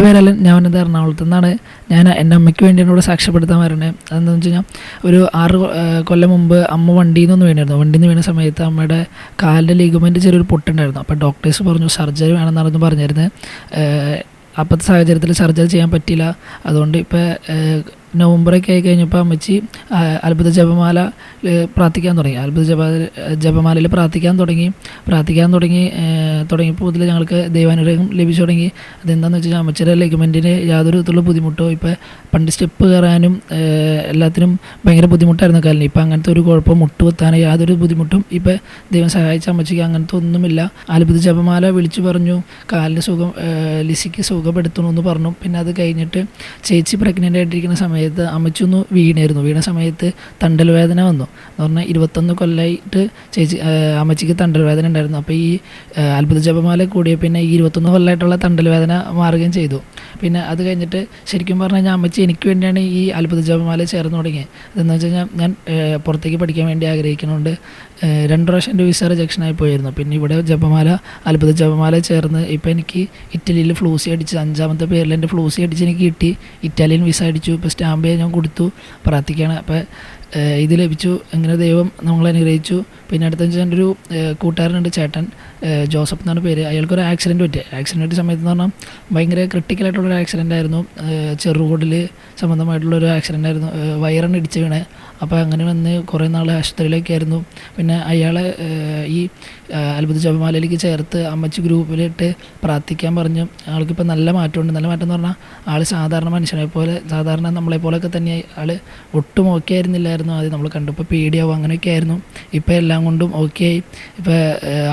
എന്റെ പേരല്ല? ഞാൻ എന്താ എറണാകുളത്തു നിന്നാണ്. ഞാൻ എന്റെ അമ്മയ്ക്ക് വേണ്ടി എന്നോട് സാക്ഷ്യപ്പെടുത്താൻ വരണേ. അതെന്താണെന്ന് വെച്ച് കഴിഞ്ഞാൽ ഒരു ആറ് കൊല്ലം മുമ്പ് അമ്മ വണ്ടിയിൽ നിന്ന് വീണായിരുന്നു വണ്ടിയിൽ നിന്ന് വീണ സമയത്ത് അമ്മയുടെ കാലിന്റെ ലീഗമെന്റ് ചെറിയൊരു പൊട്ടുണ്ടായിരുന്നു. അപ്പോൾ ഡോക്ടേഴ്സ് പറഞ്ഞു സർജറി വേണമെന്നായിരുന്നു പറഞ്ഞിരുന്നത് അപ്പോഴത്തെ സാഹചര്യത്തിൽ സർജറി ചെയ്യാൻ പറ്റിയില്ല. അതുകൊണ്ട് ഇപ്പോൾ നവംബറൊക്കെ ആയി കഴിഞ്ഞപ്പോൾ അമ്മച്ചി അത്ഭുത ജപമാല പ്രാർത്ഥിക്കാൻ തുടങ്ങി. അത്ഭുത ജപ ജപമാലയിൽ പ്രാർത്ഥിക്കാൻ തുടങ്ങി. പ്രാർത്ഥിക്കാൻ തുടങ്ങി തുടങ്ങിയപ്പോൾ ഇതിൽ ഞങ്ങൾക്ക് ദൈവാനുഗ്രഹം ലഭിച്ചു തുടങ്ങി. അതെന്താണെന്ന് വെച്ച് കഴിഞ്ഞാൽ അമ്മച്ചിയുടെ ലെഗ്മെന്റിന് യാതൊരു വിധത്തിലുള്ള ബുദ്ധിമുട്ടോ ഇപ്പോൾ പണ്ട് സ്റ്റെപ്പ് കയറാനും എല്ലാത്തിനും ഭയങ്കര ബുദ്ധിമുട്ടായിരുന്നു കാലിന്. ഇപ്പം അങ്ങനത്തെ ഒരു കുഴപ്പം മുട്ട് കുത്താനോ യാതൊരു ബുദ്ധിമുട്ടും ഇപ്പം ദൈവം സഹായിച്ച അമ്മച്ചിക്ക് അങ്ങനത്തെ ഒന്നുമില്ല. അത്ഭുത ജപമാല വിളിച്ചു പറഞ്ഞു. കാലിന് സുഖം ലിസിക്ക് സുഖപ്പെടുത്തണമെന്ന് പറഞ്ഞു. പിന്നെ അത് കഴിഞ്ഞിട്ട് ചേച്ചി പ്രഗ്നന്റ് ആയിട്ടിരിക്കുന്ന സമയത്ത് അമ്മച്ചി ഒന്ന് വീണായിരുന്നു. വീണ സമയത്ത് തണ്ടൽ വേദന വന്നു. എന്ന് പറഞ്ഞാൽ ഇരുപത്തൊന്ന് കൊല്ലമായിട്ട് ചേച്ചി അമ്മച്ചിക്ക് തണ്ടൽ വേദന ഉണ്ടായിരുന്നു. അപ്പോൾ ഈ അത്ഭുത ജപമാല കൂടിയ പിന്നെ ഈ ഇരുപത്തൊന്ന് കൊല്ലമായിട്ടുള്ള തണ്ടൽ വേദന മാറുകയും ചെയ്തു. പിന്നെ അത് കഴിഞ്ഞിട്ട് ശരിക്കും പറഞ്ഞു കഴിഞ്ഞാൽ അമ്മച്ചി എനിക്ക് വേണ്ടിയാണ് ഈ അത്ഭുത ജപമാല ചേർന്ന് തുടങ്ങിയത് അതെന്ന് വെച്ച് കഴിഞ്ഞാൽ ഞാൻ പുറത്തേക്ക് പഠിക്കാൻ വേണ്ടി ആഗ്രഹിക്കുന്നുണ്ട് രണ്ട് പ്രാവശ്യം എന്റെ വിസ റിജക്ഷനായി പോയിരുന്നു. പിന്നെ ഇവിടെ ജപമാല അത്ഭുത ജപമാല ചേർന്ന് ഇപ്പോൾ എനിക്ക് ഇറ്റലിയിൽ ഫ്ലൂസി അടിച്ച് അഞ്ചാമത്തെ പേരിൽ എന്റെ ഫ്ലൂസി അടിച്ച് എനിക്ക് കിട്ടി. ഇറ്റാലിയൻ വിസ അടിച്ചു ഇപ്പോൾ സ്റ്റാമ്പ് ഞാൻ കൊടുത്തു പ്രാർത്ഥിക്കുകയാണ് അപ്പോൾ ഇത് ലഭിച്ചു. അങ്ങനെ ദൈവം നമ്മളെ അനുഗ്രഹിച്ചു. പിന്നെ അടുത്ത വെച്ചാൽ എന്റെ ഒരു കൂട്ടുകാരനുണ്ട് ചേട്ടൻ ജോസഫ് എന്നാണ് പേര്. അയാൾക്കൊരു ആക്സിഡന്റ് പറ്റി. ആക്സിഡന്റ് പറ്റിയ സമയത്ത് എന്ന് പറഞ്ഞാൽ ഭയങ്കര ക്രിട്ടിക്കലായിട്ടുള്ളൊരു ആക്സിഡന്റ് ആയിരുന്നു. ചെറുകോടിൽ സംബന്ധമായിട്ടുള്ളൊരു ആക്സിഡന്റ് ആയിരുന്നു. വയറിന് ഇടിച്ച് വീണ്. അപ്പോൾ അങ്ങനെ വന്ന് കുറേ നാൾ ആശുപത്രിയിലൊക്കെ ആയിരുന്നു. പിന്നെ അയാളെ ഈ അത്ഭുത ജപമാലയിലേക്ക് ചേർത്ത് അമ്മച്ചി ഗ്രൂപ്പിലിട്ട് പ്രാർത്ഥിക്കാൻ പറഞ്ഞു. ആൾക്കിപ്പോൾ നല്ല മാറ്റമുണ്ട്. നല്ല മാറ്റം എന്ന് പറഞ്ഞാൽ ആൾ സാധാരണ മനുഷ്യനെ പോലെ സാധാരണ നമ്മളെപ്പോലൊക്കെ തന്നെ ആൾ ഒട്ടും ഓക്കെ ആയിരുന്നില്ലായിരുന്നു. ആദ്യം നമ്മൾ കണ്ടപ്പോൾ പേടിയാവും. അങ്ങനെയൊക്കെ ആയിരുന്നു. ഇപ്പോൾ എല്ലാം കൊണ്ടും ഓക്കെ ആയി ഇപ്പോൾ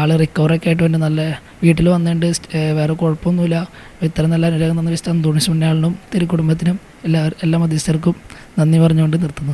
ആൾ റിക്കവറൊക്കെ ആയിട്ട് വേണ്ടി നല്ല വീട്ടിൽ വന്നിട്ട് വേറെ കുഴപ്പമൊന്നുമില്ല. ഇത്ര നല്ല ഇഷ്ടം തന്ന മുന്നേ ആളിനും തിരു തിരുക്കുടുംബത്തിനും എല്ലാ എല്ലാ മധ്യസ്ഥർക്കും നന്ദി പറഞ്ഞുകൊണ്ട് നിർത്തുന്നു.